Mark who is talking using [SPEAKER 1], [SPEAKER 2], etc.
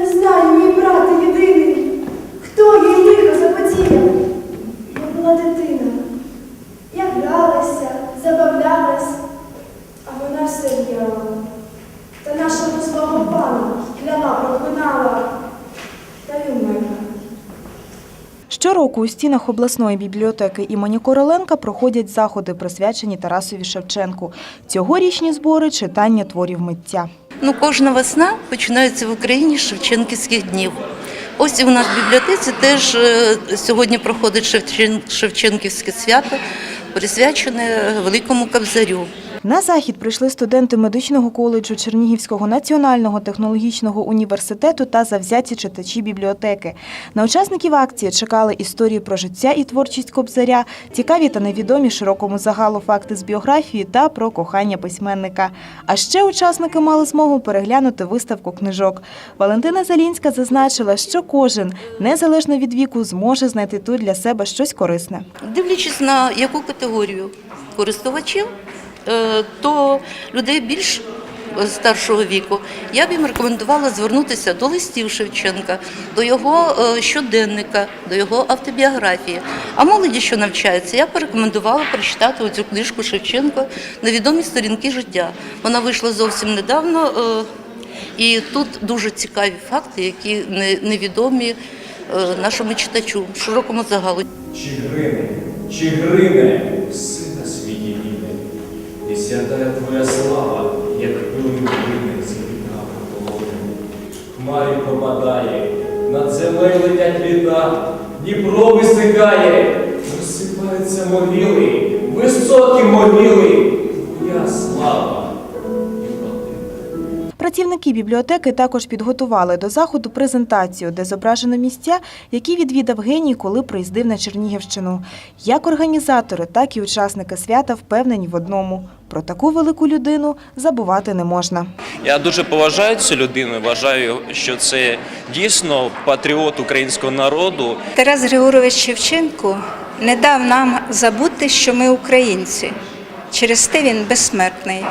[SPEAKER 1] Не знаю, мій брат єдиний, хто їй лихо запотіяв. Я була дитина. Я гралася, забавлялась, а вона все в'яла. Та нашого злого пана кляла проклинала, та й умерла.
[SPEAKER 2] Щороку у стінах обласної бібліотеки імені Короленка проходять заходи, присвячені Тарасові Шевченку. Цьогорічні збори читання творів митця.
[SPEAKER 3] Ну, кожна весна починається в Україні з Шевченківських днів. Ось і у нас в бібліотеці теж е, сьогодні проходить Шевчен- Шевченківське свято, присвячене Великому Кобзарю.
[SPEAKER 2] На захід прийшли студенти медичного коледжу Чернігівського національного технологічного університету та завзяті читачі бібліотеки. На учасників акції чекали історії про життя і творчість Кобзаря, цікаві та невідомі широкому загалу факти з біографії та про кохання письменника. А ще учасники мали змогу переглянути виставку книжок. Валентина Залінська зазначила, що кожен, незалежно від віку, зможе знайти тут для себе щось корисне.
[SPEAKER 3] Дивлячись на яку категорію користувачів, то людей більш е, старшого віку, я б їм рекомендувала звернутися до листів Шевченка, до його е, щоденника, до його автобіографії. А молоді, що навчається, я б порекомендувала прочитати оцю книжку Шевченка Невідомі сторінки життя. Вона вийшла зовсім недавно, е, і тут дуже цікаві факти, які невідомі е, нашому читачу, широкому загалу.
[SPEAKER 4] Чи грине, чи грине все на світі і сядає твоя слава, як пилин вини з літа половини. Хмарі пропадає, над землею летять літа, Дніпро висихає, розсипаються могили, високі могили, твоя слава.
[SPEAKER 2] Працівники бібліотеки також підготували до заходу презентацію, де зображено місця, які відвідав геній, коли приїздив на Чернігівщину. Як організатори, так і учасники свята впевнені в одному – про таку велику людину забувати не можна.
[SPEAKER 5] Я дуже поважаю цю людину. Вважаю, що це дійсно патріот українського народу.
[SPEAKER 6] Тарас Григорович Шевченко не дав нам забути, що ми українці. Через те він безсмертний.